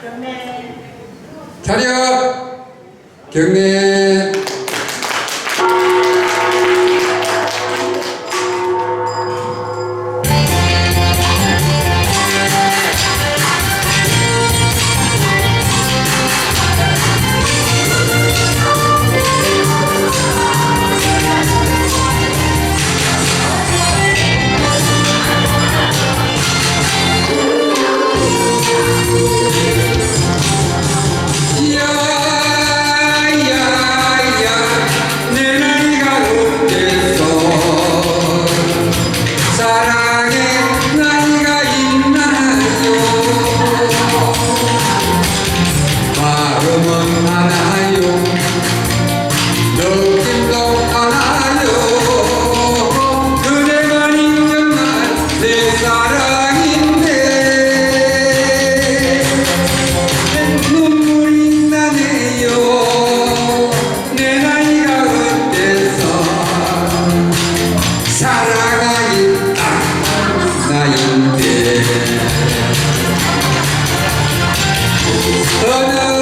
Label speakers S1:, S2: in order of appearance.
S1: 차렷 경례! 야야 Oh no!